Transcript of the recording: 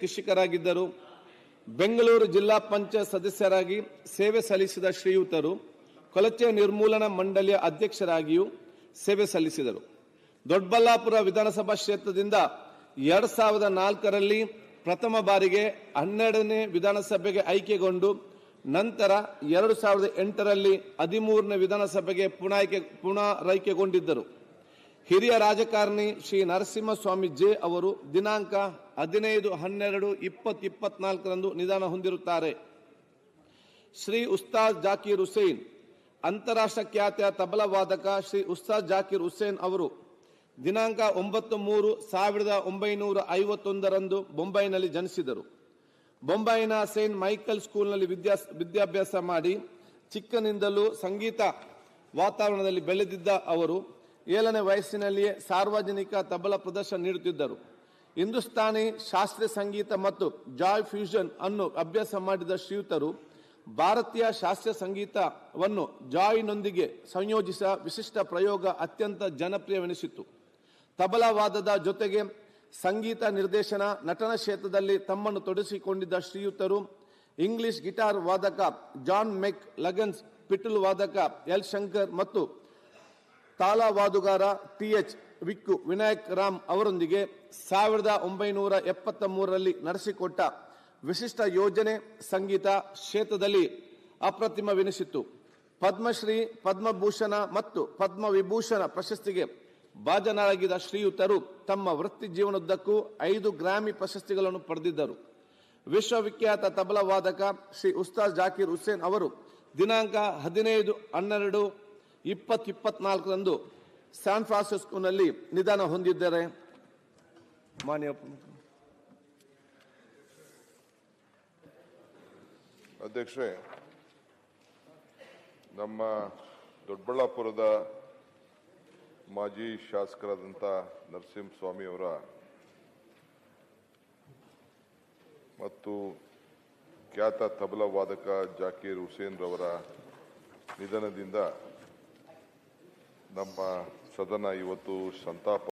ಕೃಷಿಕರಾಗಿದ್ದರು. ಬೆಂಗಳೂರು ಜಿಲ್ಲಾ ಪಂಚಾಯತ್ ಸದಸ್ಯರಾಗಿ ಸೇವೆ ಸಲ್ಲಿಸಿದ ಶ್ರೀಯುತರು ಕೊಳಚೆ ನಿರ್ಮೂಲನಾ ಮಂಡಳಿಯ ಅಧ್ಯಕ್ಷರಾಗಿಯೂ ಸೇವೆ ಸಲ್ಲಿಸಿದರು. ದೊಡ್ಡಬಳ್ಳಾಪುರ ವಿಧಾನಸಭಾ ಕ್ಷೇತ್ರದಿಂದ ಎರಡ್ ಸಾವಿರದ ನಾಲ್ಕರಲ್ಲಿ ಪ್ರಥಮ ಬಾರಿಗೆ ಹನ್ನೆರಡನೇ ವಿಧಾನಸಭೆಗೆ ಆಯ್ಕೆಗೊಂಡು ನಂತರ ಎರಡು ಸಾವಿರದ ಎಂಟರಲ್ಲಿ ಹದಿಮೂರನೇ ವಿಧಾನಸಭೆಗೆ ಪುನಾಯ್ಕೆ ಪುನರಾಯ್ಕೆಗೊಂಡಿದ್ದರು ಹಿರಿಯ ರಾಜಕಾರಣಿ ಶ್ರೀ ನರಸಿಂಹಸ್ವಾಮಿ ಜೆ ಅವರು ದಿನಾಂಕ ಹದಿನೈದು ಹನ್ನೆರಡು ಇಪ್ಪತ್ತು ಇಪ್ಪತ್ನಾಲ್ಕರಂದು ನಿಧನ ಹೊಂದಿರುತ್ತಾರೆ. ಶ್ರೀ ಉಸ್ತಾದ್ ಜಾಕೀರ್ ಹುಸೇನ್, ಅಂತಾರಾಷ್ಟ್ರ ಖ್ಯಾತಿಯ ತಬಲಾ ವಾದಕ ಶ್ರೀ ಉಸ್ತಾದ್ ಜಾಕೀರ್ ಹುಸೇನ್ ಅವರು ದಿನಾಂಕ ಒಂಬತ್ತು ಮೂರು ಸಾವಿರದ ಒಂಬೈನೂರ ಐವತ್ತೊಂದರಂದು ಬೊಂಬೈನಲ್ಲಿ ಜನಿಸಿದರು. ಬೊಂಬೈನ ಸೇಂಟ್ ಮೈಕಲ್ ಸ್ಕೂಲ್ನಲ್ಲಿ ವಿದ್ಯಾ ವಿದ್ಯಾಭ್ಯಾಸ ಮಾಡಿ ಚಿಕ್ಕನಿಂದಲೂ ಸಂಗೀತ ವಾತಾವರಣದಲ್ಲಿ ಬೆಳೆದಿದ್ದ ಅವರು ಏಳನೇ ವಯಸ್ಸಿನಲ್ಲಿಯೇ ಸಾರ್ವಜನಿಕ ತಬಲ ಪ್ರದರ್ಶನ ನೀಡುತ್ತಿದ್ದರು. ಹಿಂದೂಸ್ತಾನಿ ಶಾಸ್ತ್ರೀಯ ಸಂಗೀತ ಮತ್ತು ಜಾಯ್ ಫ್ಯೂಷನ್ ಅನ್ನು ಅಭ್ಯಾಸ ಮಾಡಿದ ಶ್ರೀಯುತರು ಭಾರತೀಯ ಶಾಸ್ತ್ರೀಯ ಸಂಗೀತವನ್ನು ಜಾಯ್ನೊಂದಿಗೆ ಸಂಯೋಜಿಸ ವಿಶಿಷ್ಟ ಪ್ರಯೋಗ ಅತ್ಯಂತ ಜನಪ್ರಿಯವೆನಿಸಿತು ತಬಲವಾದದ ಜೊತೆಗೆ ಸಂಗೀತ ನಿರ್ದೇಶನ ನಟನ ಕ್ಷೇತ್ರದಲ್ಲಿ ತಮ್ಮನ್ನು ತೊಡಗಿಸಿಕೊಂಡಿದ್ದ ಶ್ರೀಯುತರು ಇಂಗ್ಲಿಷ್ ಗಿಟಾರ್ ವಾದಕ ಜಾನ್ ಮೆಕ್ ಲಗನ್ಸ್, ಪಿಟುಲ್ ವಾದಕ ಎಲ್ ಶಂಕರ್ ಮತ್ತು ತಾಳ ವಾದುಗಾರ ಟಿ ಎಚ್ ವಿಕ್ಕು ವಿನಾಯಕ್ ರಾಮ್ ಅವರೊಂದಿಗೆ ಸಾವಿರದ ಒಂಬೈನೂರ ಎಪ್ಪತ್ತ ಮೂರರಲ್ಲಿ ನಡೆಸಿಕೊಟ್ಟ ವಿಶಿಷ್ಟ ಯೋಜನೆ ಸಂಗೀತ ಕ್ಷೇತ್ರದಲ್ಲಿ ಅಪ್ರತಿಮವೆನಿಸಿತ್ತು. ಪದ್ಮಶ್ರೀ, ಪದ್ಮಭೂಷಣ ಮತ್ತು ಪದ್ಮವಿಭೂಷಣ ಪ್ರಶಸ್ತಿಗೆ ಭಾಜನರಾಗಿದ್ದ ಶ್ರೀಯುತರು ತಮ್ಮ ವೃತ್ತಿ ಜೀವನದ್ದಕ್ಕೂ ಐದು ಗ್ರಾಮಿ ಪ್ರಶಸ್ತಿಗಳನ್ನು ಪಡೆದಿದ್ದರು. ವಿಶ್ವವಿಖ್ಯಾತ ತಬಲಾ ವಾದಕ ಶ್ರೀ ಉಸ್ತಾದ್ ಜಾಕೀರ್ ಹುಸೇನ್ ಅವರು ದಿನಾಂಕ ಹದಿನೈದು ಹನ್ನೆರಡು ಇಪ್ಪತ್ತು ಇಪ್ಪತ್ನಾಲ್ಕರಂದು ಸ್ಯಾನ್ ಫ್ರಾನ್ಸಿಸ್ಕೋನಲ್ಲಿ ನಿಧನ ಹೊಂದಿದ್ದಾರೆ ಮಾನ್ಯ ಅಧ್ಯಕ್ಷರೇ, ನಮ್ಮ ದೊಡ್ಡಬಳ್ಳಾಪುರದ ಮಾಜಿ ಶಾಸಕರಾದಂಥ ನರಸಿಂಹಸ್ವಾಮಿ ಅವರ ಮತ್ತು ಖ್ಯಾತ ತಬಲಾ ವಾದಕ ಜಾಕೀರ್ ಹುಸೇನ್ ರವರ ನಿಧನದಿಂದ ನಮ್ಮ ಸದನ ಇವತ್ತು ಸಂತಾಪ